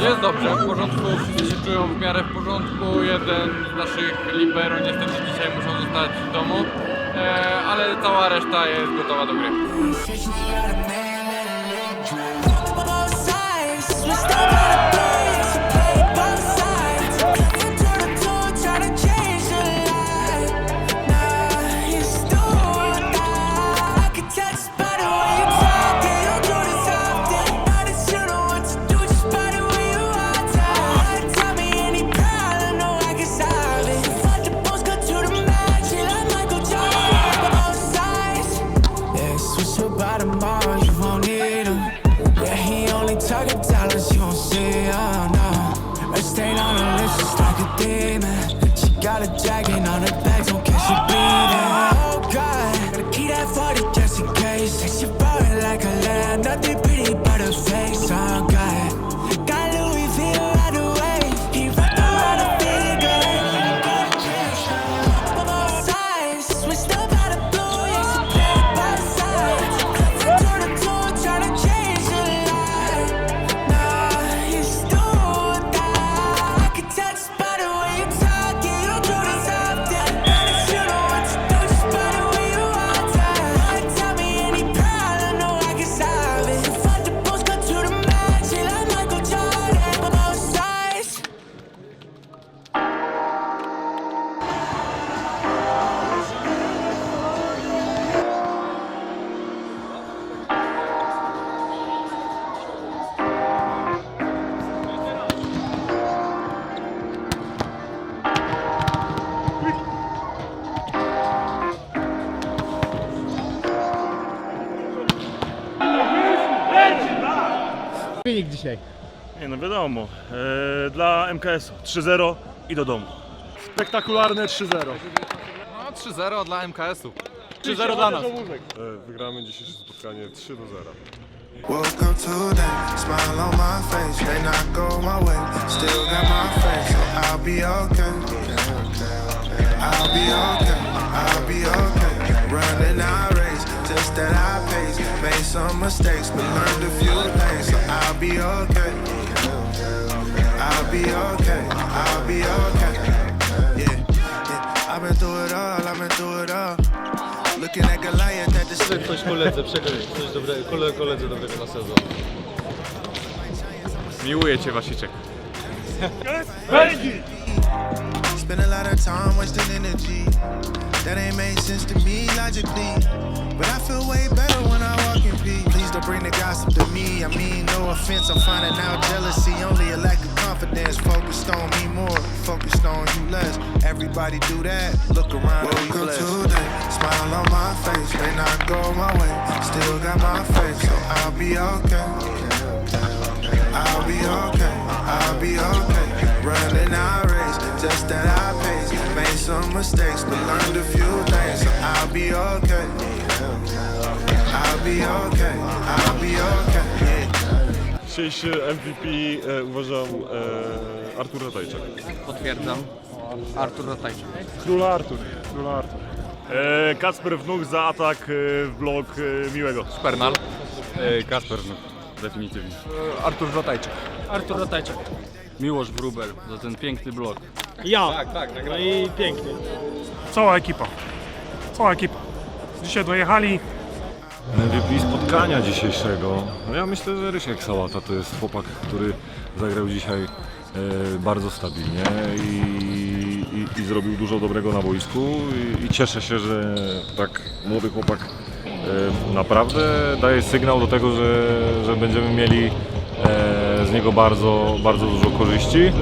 Jest dobrze, w porządku, wszyscy się czują w miarę w porządku. Jeden z naszych libero niestety dzisiaj muszą zostać w domu, e, ale cała reszta jest gotowa do gry. Got a dragon on her back, don't catch she bleeding. Oh God, gotta keep that 40 just in case. Say she ballin' like a lamb, nothing Wynik dzisiaj. Nie no wiadomo, e, dla MKS-u 3-0 i do domu. Spektakularne 3-0. No 3-0 dla MKS-u. 3-0 dla nas. Wygramy dzisiejsze spotkanie 3 do 0. Woke up today, smile on my face. May not go my way, still got my faith, so I'll be okay. I'll be okay, I'll be okay. Running our race, just that I some mistakes, but learned a few things, so I'll be okay. I'll be okay, I'll be okay. Yeah, yeah. I've been through it all, I've been through it all. Looking at Goliath at the Coś koledze, przekaż coś dobrego, kole, koledze dobrego na sezon. Miłuję Cię Wasiczek. Spend a lot of time wasting energy. That ain't made sense to me logically. But I feel way better bring the gossip to me. I mean, no offense, I'm finding out jealousy. Only a lack of confidence. Focused on me more, focused on you less. Everybody do that. Look around and be blessed. today, smile on my face. May not go my way. Still got my faith, so I'll be okay. I'll be okay. I'll be okay. Running our race, just that I pace. Made some mistakes, but learned a few things. So I'll be okay. Dzisiejszy MVP e, uważam e, Artur Ratajczak. Potwierdzam. Artur Ratajczyk. Króla Artur. Króla Artur. E, Kacper Wnuk za atak e, w blok e, Miłego. Pernal. Kasper, no, definitywnie. Artur Ratajczyk. Artur Ratajczak. Miłosz Wróbel za ten piękny blok. Ja. Tak, tak, No i pięknie. Cała ekipa. Cała ekipa. Dzisiaj dojechali. MVP spotkania dzisiejszego. No ja myślę, że Rysiek Sałata to jest chłopak, który zagrał dzisiaj e, bardzo stabilnie i, i, i zrobił dużo dobrego na boisku i, i cieszę się, że tak młody chłopak e, naprawdę daje sygnał do tego, że, że będziemy mieli e, z niego bardzo, bardzo dużo korzyści.